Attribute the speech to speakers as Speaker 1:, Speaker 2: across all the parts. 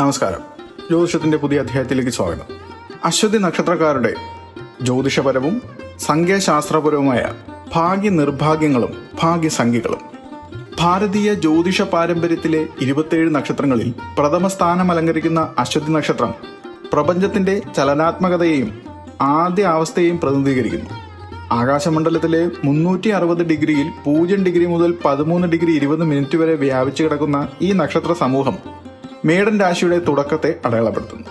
Speaker 1: നമസ്കാരം. ജ്യോതിഷത്തിന്റെ പുതിയ അധ്യായത്തിലേക്ക് സ്വാഗതം. അശ്വതി നക്ഷത്രക്കാരുടെ ജ്യോതിഷപരവും സംഖ്യാശാസ്ത്രപരവുമായ ഭാഗ്യ നിർഭാഗ്യങ്ങളും ഭാഗ്യസംഖ്യകളും. ഭാരതീയ ജ്യോതിഷ പാരമ്പര്യത്തിലെ ഇരുപത്തിയേഴ് നക്ഷത്രങ്ങളിൽ പ്രഥമ സ്ഥാനം അലങ്കരിക്കുന്ന അശ്വതി നക്ഷത്രം പ്രപഞ്ചത്തിന്റെ ചലനാത്മകതയെയും ആദ്യ അവസ്ഥയെയും പ്രതിനിധീകരിക്കുന്നു. ആകാശമണ്ഡലത്തിലെ മുന്നൂറ്റി അറുപത് ഡിഗ്രിയിൽ പൂജ്യം ഡിഗ്രി മുതൽ പതിമൂന്ന് ഡിഗ്രി ഇരുപത് മിനിറ്റ് വരെ വ്യാപിച്ചു കിടക്കുന്ന ഈ നക്ഷത്ര സമൂഹം മേടൻ രാശിയുടെ തുടക്കത്തെ അടയാളപ്പെടുത്തുന്നു.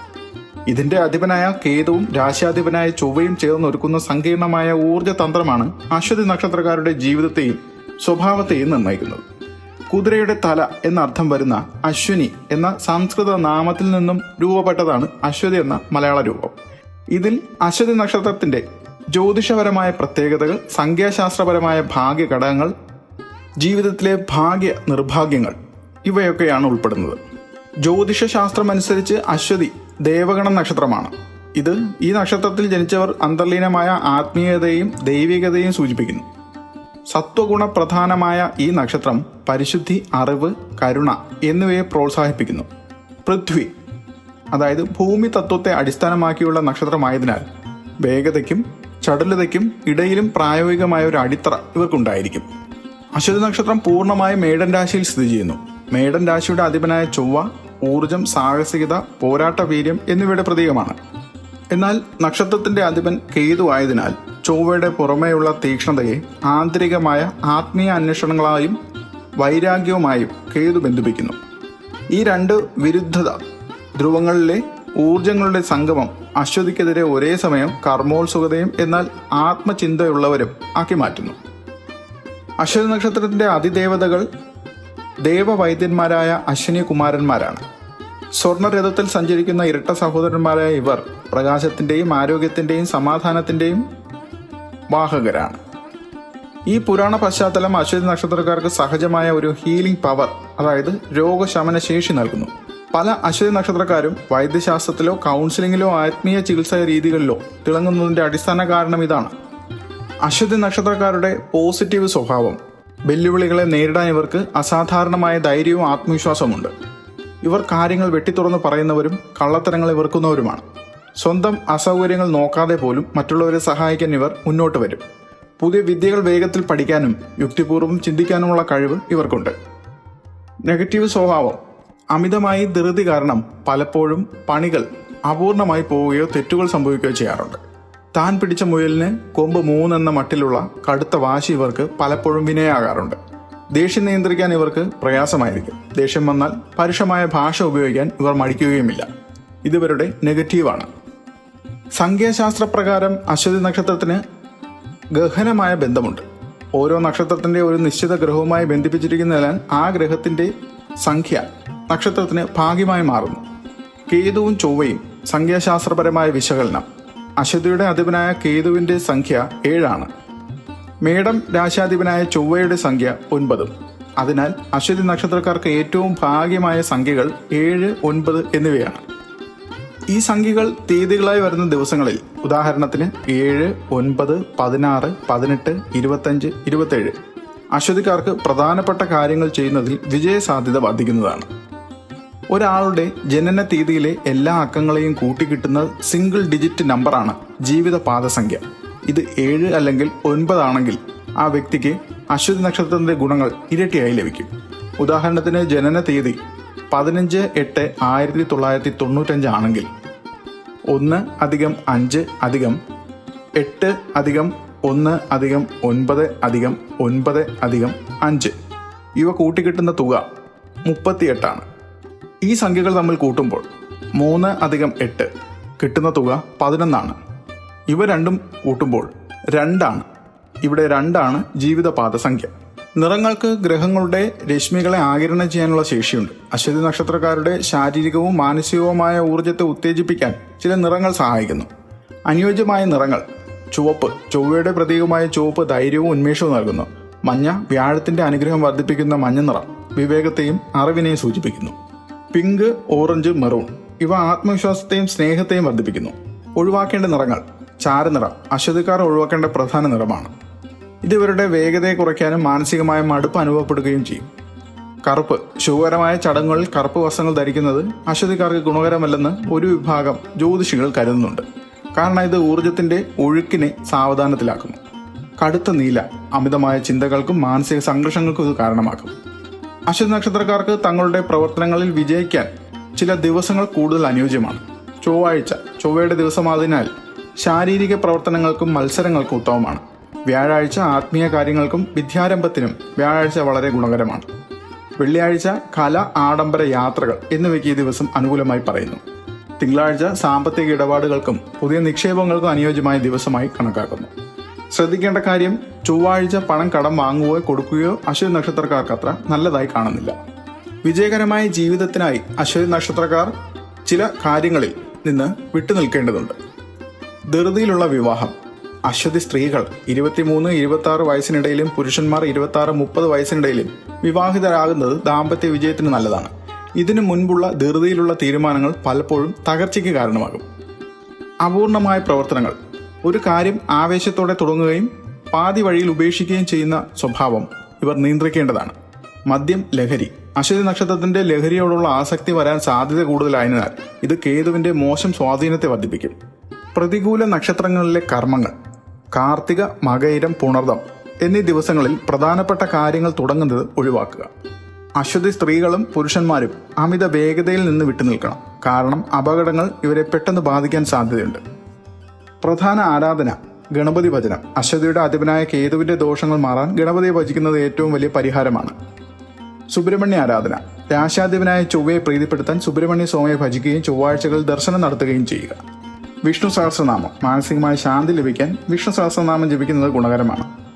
Speaker 1: ഇതിന്റെ അധിപനായ കേതുവും രാശ്യാധിപനായ ചൊവ്വയും ചേർന്നൊരുക്കുന്ന സങ്കീർണമായ ഊർജ തന്ത്രമാണ് അശ്വതി നക്ഷത്രക്കാരുടെ ജീവിതത്തെയും സ്വഭാവത്തെയും നിർണയിക്കുന്നത്. കുതിരയുടെ തല എന്നർത്ഥം വരുന്ന അശ്വിനി എന്ന സംസ്കൃത നാമത്തിൽ നിന്നും രൂപപ്പെട്ടതാണ് അശ്വതി എന്ന മലയാള രൂപം. ഇതിൽ അശ്വതി നക്ഷത്രത്തിന്റെ ജ്യോതിഷപരമായ പ്രത്യേകതകൾ സംഖ്യാശാസ്ത്രപരമായ ഭാഗ്യ ഘടകങ്ങൾ ജീവിതത്തിലെ ഭാഗ്യ നിർഭാഗ്യങ്ങൾ ഇവയൊക്കെയാണ് ഉൾപ്പെടുന്നത്. ജ്യോതിഷ ശാസ്ത്രമനുസരിച്ച് അശ്വതി ദേവഗണ നക്ഷത്രമാണ്. ഇത് ഈ നക്ഷത്രത്തിൽ ജനിച്ചവർ അന്തർലീനമായ ആത്മീയതയും ദൈവികതയും സൂചിപ്പിക്കുന്നു. സത്വഗുണ പ്രധാനമായ ഈ നക്ഷത്രം പരിശുദ്ധി അറിവ് കരുണ എന്നിവയെ പ്രോത്സാഹിപ്പിക്കുന്നു. പൃഥ്വി അതായത് ഭൂമി തത്വത്തെ അടിസ്ഥാനമാക്കിയുള്ള നക്ഷത്രമായതിനാൽ വേഗതയ്ക്കും ചടുലതയ്ക്കും ഇടയിലും പ്രായോഗികമായ ഒരു അടിത്തറ ഇവർക്കുണ്ടായിരിക്കും. അശ്വതി നക്ഷത്രം പൂർണമായും മേടൻ രാശിയിൽ സ്ഥിതി ചെയ്യുന്നു. മേടൻ രാശിയുടെ അധിപനായ ചൊവ്വ ഊർജം സാഹസികത പോരാട്ട വീര്യം എന്നിവയുടെ പ്രതീകമാണ്. എന്നാൽ നക്ഷത്രത്തിന്റെ അധിപൻ കേതു ആയതിനാൽ ചൊവ്വയുടെ പുറമേയുള്ള തീക്ഷ്ണതയെ ആന്തരികമായ ആത്മീയ അന്വേഷണങ്ങളായും വൈരാഗ്യവുമായും കേതു ബന്ധിപ്പിക്കുന്നു. ഈ രണ്ട് വിരുദ്ധത ധ്രുവങ്ങളിലെ ഊർജങ്ങളുടെ സംഗമം അശ്വതിക്കെതിരെ ഒരേ സമയം കർമ്മോത്സുകതയും എന്നാൽ ആത്മചിന്തയുള്ളവരും ആക്കി മാറ്റുന്നു. അശ്വതി നക്ഷത്രത്തിന്റെ അതിദേവതകൾ ദേവവൈദ്യന്മാരായ അശ്വിനി കുമാരന്മാരാണ് സ്വർണരഥത്തിൽ സഞ്ചരിക്കുന്ന ഇരട്ട സഹോദരന്മാരായ ഇവർ പ്രകാശത്തിന്റെയും ആരോഗ്യത്തിന്റെയും സമാധാനത്തിന്റെയും വാഹകരാണ്. ഈ പുരാണ പശ്ചാത്തലം അശ്വതി നക്ഷത്രക്കാർക്ക് സഹജമായ ഒരു ഹീലിംഗ് പവർ അതായത് രോഗശമന ശേഷി നൽകുന്നു. പല അശ്വതി നക്ഷത്രക്കാരും വൈദ്യശാസ്ത്രത്തിലോ കൗൺസിലിങ്ങിലോ ആത്മീയ ചികിത്സാ രീതികളിലോ തിളങ്ങുന്നതിന്റെ അടിസ്ഥാന കാരണം ഇതാണ്. അശ്വതി നക്ഷത്രക്കാരുടെ പോസിറ്റീവ് സ്വഭാവം വെല്ലുവിളികളെ നേരിടാൻ ഇവർക്ക് അസാധാരണമായ ധൈര്യവും ആത്മവിശ്വാസവുമുണ്ട്. ഇവർ കാര്യങ്ങൾ വെട്ടിത്തുറന്ന് പറയുന്നവരും കള്ളത്തരങ്ങൾ വെറുക്കുന്നവരുമാണ്. സ്വന്തം അസൗകര്യങ്ങൾ നോക്കാതെ പോലും മറ്റുള്ളവരെ സഹായിക്കാൻ ഇവർ മുന്നോട്ട് വരും. പുതിയ വിദ്യകൾ വേഗത്തിൽ പഠിക്കാനും യുക്തിപൂർവം ചിന്തിക്കാനുമുള്ള കഴിവ് ഇവർക്കുണ്ട്. നെഗറ്റീവ് സ്വഭാവം അമിതമായി ധൃതി കാരണം പലപ്പോഴും പണികൾ അപൂർണമായി പോവുകയോ തെറ്റുകൾ സംഭവിക്കുകയോ ചെയ്യാറുണ്ട്. താൻ പിടിച്ച മുയലിന് കൊമ്പ് മൂന്നെന്ന മട്ടിലുള്ള കടുത്ത വാശി ഇവർക്ക് പലപ്പോഴും വിനയാകാറുണ്ട്. ദേഷ്യം നിയന്ത്രിക്കാൻ ഇവർക്ക് പ്രയാസമായിരിക്കും. ദേഷ്യം വന്നാൽ പരുഷമായ ഭാഷ ഉപയോഗിക്കാൻ ഇവർ മടിക്കുകയുമില്ല. ഇതിവരുടെ നെഗറ്റീവാണ്. സംഖ്യാശാസ്ത്രപ്രകാരം അശ്വതി നക്ഷത്രത്തിന് ഗഹനമായ ബന്ധമുണ്ട്. ഓരോ നക്ഷത്രത്തിന്റെ ഒരു നിശ്ചിത ഗ്രഹവുമായി ബന്ധിപ്പിച്ചിരിക്കുന്നതിനാൽ ആ ഗ്രഹത്തിന്റെ സംഖ്യ നക്ഷത്രത്തിന് ഭാഗ്യമായി മാറുന്നു. കേതുവും ചൊവ്വയും സംഖ്യാശാസ്ത്രപരമായ വിശകലനം. അശ്വതിയുടെ അധിപനായ കേതുവിന്റെ സംഖ്യ ഏഴാണ്. മേടം രാശാധിപനായ ചൊവ്വയുടെ സംഖ്യ ഒൻപതും. അതിനാൽ അശ്വതി നക്ഷത്രക്കാർക്ക് ഏറ്റവും ഭാഗ്യമായ സംഖ്യകൾ ഏഴ് ഒൻപത് എന്നിവയാണ്. ഈ സംഖ്യകൾ തീയതികളായി വരുന്ന ദിവസങ്ങളിൽ ഉദാഹരണത്തിന് ഏഴ് ഒൻപത് പതിനാറ് പതിനെട്ട് ഇരുപത്തഞ്ച് ഇരുപത്തേഴ്. അശ്വതിക്കാർക്ക് പ്രധാനപ്പെട്ട കാര്യങ്ങൾ ചെയ്യുന്നതിൽ വിജയസാധ്യത വർദ്ധിക്കുന്നതാണ്. ഒരാളുടെ ജനന തീയതിയിലെ എല്ലാ അക്കങ്ങളെയും കൂട്ടിക്കിട്ടുന്ന സിംഗിൾ ഡിജിറ്റ് നമ്പറാണ് ജീവിത പാദസംഖ്യ. ഇത് ഏഴ് അല്ലെങ്കിൽ ഒൻപതാണെങ്കിൽ ആ വ്യക്തിക്ക് അശ്വതി നക്ഷത്രത്തിന്റെ ഗുണങ്ങൾ ഇരട്ടിയായി ലഭിക്കും. ഉദാഹരണത്തിന് ജനന തീയതി പതിനഞ്ച് എട്ട് ആയിരത്തി തൊള്ളായിരത്തി തൊണ്ണൂറ്റഞ്ച് ആണെങ്കിൽ ഒന്ന് അധികം അഞ്ച് അധികം എട്ട് അധികം ഒന്ന് അധികം ഒൻപത് അധികം ഒൻപത് അധികം അഞ്ച്. ഇവ കൂട്ടിക്കിട്ടുന്ന തുക മുപ്പത്തിയെട്ടാണ് ഈ സംഖ്യകൾ തമ്മിൽ കൂട്ടുമ്പോൾ മൂന്ന് അധികം എട്ട് കിട്ടുന്ന തുക പതിനൊന്നാണ്. ഇവ രണ്ടും കൂട്ടുമ്പോൾ രണ്ടാണ്. ഇവിടെ രണ്ടാണ് ജീവിതപാത സംഖ്യ നിറങ്ങൾക്ക് ഗ്രഹങ്ങളുടെ രശ്മികളെ ആകിരണം ചെയ്യാനുള്ള ശേഷിയുണ്ട്. അശ്വതി നക്ഷത്രക്കാരുടെ ശാരീരികവും മാനസികവുമായ ഊർജത്തെ ഉത്തേജിപ്പിക്കാൻ ചില നിറങ്ങൾ സഹായിക്കുന്നു. അനുയോജ്യമായ നിറങ്ങൾ ചുവപ്പ് ചൊവ്വയുടെ പ്രതീകമായ ചുവപ്പ് ധൈര്യവും ഉന്മേഷവും നൽകുന്നു. മഞ്ഞ വ്യാഴത്തിന്റെ അനുഗ്രഹം വർദ്ധിപ്പിക്കുന്ന മഞ്ഞ നിറം വിവേകത്തെയും അറിവിനെയും സൂചിപ്പിക്കുന്നു. Pink orange maroon. ഇവ ആത്മവിശ്വാസത്തെയും സ്നേഹത്തെയും വർദ്ധിപ്പിക്കുന്നു. ഒഴിവാക്കേണ്ട നിറങ്ങൾ. ചാരനിറം. അശ്വതിക്കാർ ഒഴിവാക്കേണ്ട പ്രധാന നിറമാണ്. ഇത് ഇവരുടെ വേഗതയെ കുറയ്ക്കാനും മാനസികമായ മടുപ്പ് അനുഭവപ്പെടുകയും ചെയ്യും. കറുപ്പ്. ശുഭകരമായ ചടങ്ങുകളിൽ കറുപ്പ് വസ്ത്രങ്ങൾ ധരിക്കുന്നത് അശ്വതിക്കാർക്ക് ഗുണകരമല്ലെന്ന് ഒരു വിഭാഗം ജ്യോതിഷികൾ കരുതുന്നുണ്ട്. കാരണം ഇത് ഊർജത്തിന്റെ ഒഴുക്കിനെ സാവധാനത്തിലാക്കുന്നു. കടുത്ത നീല. അമിതമായ ചിന്തകൾക്കും മാനസിക സംഘർഷങ്ങൾക്കും ഇത് കാരണമാക്കും. അശ്വതി നക്ഷത്രക്കാർക്ക് തങ്ങളുടെ പ്രവർത്തനങ്ങളിൽ വിജയിക്കാൻ ചില ദിവസങ്ങൾ കൂടുതൽ അനുയോജ്യമാണ്. ചൊവ്വാഴ്ച ചൊവ്വയുടെ ദിവസമായതിനാൽ ശാരീരിക പ്രവർത്തനങ്ങൾക്കും മത്സരങ്ങൾക്കും ഉത്തമമാണ്. വ്യാഴാഴ്ച ആത്മീയ കാര്യങ്ങൾക്കും വിദ്യാരംഭത്തിനും വ്യാഴാഴ്ച വളരെ ഗുണകരമാണ്. വെള്ളിയാഴ്ച കല ആഡംബര യാത്രകൾ എന്നിവയ്ക്ക് ഈ ദിവസം അനുകൂലമായി പറയുന്നു. തിങ്കളാഴ്ച സാമ്പത്തിക ഇടപാടുകൾക്കും പുതിയ നിക്ഷേപങ്ങൾക്കും അനുയോജ്യമായ ദിവസമായി കണക്കാക്കുന്നു. ശ്രദ്ധിക്കേണ്ട കാര്യം ചൊവ്വാഴ്ച പണം കടം വാങ്ങുകയോ കൊടുക്കുകയോ അശ്വതി നക്ഷത്രക്കാർക്ക് അത്ര നല്ലതായി കാണുന്നില്ല. വിജയകരമായ ജീവിതത്തിനായി അശ്വതി നക്ഷത്രക്കാർ ചില കാര്യങ്ങളിൽ നിന്ന് വിട്ടുനിൽക്കേണ്ടതുണ്ട് ധൃതിയിലുള്ള വിവാഹം. അശ്വതി സ്ത്രീകൾ ഇരുപത്തിമൂന്ന് ഇരുപത്തി ആറ് വയസ്സിനിടയിലും പുരുഷന്മാർ ഇരുപത്തി ആറ് മുപ്പത് വയസ്സിനിടയിലും വിവാഹിതരാകുന്നത് ദാമ്പത്യ വിജയത്തിന് നല്ലതാണ്. ഇതിനു മുൻപുള്ള ധൃതിയിലുള്ള തീരുമാനങ്ങൾ പലപ്പോഴും തകർച്ചയ്ക്ക് കാരണമാകും. അപൂർണമായ പ്രവർത്തനങ്ങൾ. ഒരു കാര്യം ആവേശത്തോടെ തുടങ്ങുകയും പാതി വഴിയിൽ ഉപേക്ഷിക്കുകയും ചെയ്യുന്ന സ്വഭാവം ഇവർ നിയന്ത്രിക്കേണ്ടതാണ്. മദ്യം ലഹരി. അശ്വതി നക്ഷത്രത്തിന്റെ ലഹരിയോടുള്ള ആസക്തി വരാൻ സാധ്യത കൂടുതലായതിനാൽ ഇത് കേതുവിന്റെ മോശം സ്വാധീനത്തെ വർദ്ധിപ്പിക്കും. പ്രതികൂല നക്ഷത്രങ്ങളിലെ കർമ്മങ്ങൾ കാർത്തിക മകയിരം പുണർദം എന്നീ ദിവസങ്ങളിൽ പ്രധാനപ്പെട്ട കാര്യങ്ങൾ തുടങ്ങുന്നത് ഒഴിവാക്കുക. അശ്വതി സ്ത്രീകളും പുരുഷന്മാരും അമിത വേഗതയിൽ നിന്ന് വിട്ടുനിൽക്കണം. കാരണം അപകടങ്ങൾ ഇവരെ പെട്ടെന്ന് ബാധിക്കാൻ സാധ്യതയുണ്ട്. പ്രധാന ആരാധന ഗണപതി ഭജനം. അശ്വതിയുടെ അധിപനായ കേതുവിന്റെ ദോഷങ്ങൾ മാറാൻ ഗണപതിയെ ഭജിക്കുന്നത് ഏറ്റവും വലിയ പരിഹാരമാണ്. സുബ്രഹ്മണ്യ ആരാധന. രാശാധിപനായ ചൊവ്വയെ പ്രീതിപ്പെടുത്താൻ സുബ്രഹ്മണ്യ സ്വാമിയെ ഭജിക്കുകയും ചൊവ്വാഴ്ചകളിൽ ദർശനം നടത്തുകയും ചെയ്യുക. വിഷ്ണു സഹസ്രനാമം. മാനസികമായ ശാന്തി ലഭിക്കാൻ വിഷ്ണു സഹസ്രനാമം ജപിക്കുന്നത് ഗുണകരമാണ്.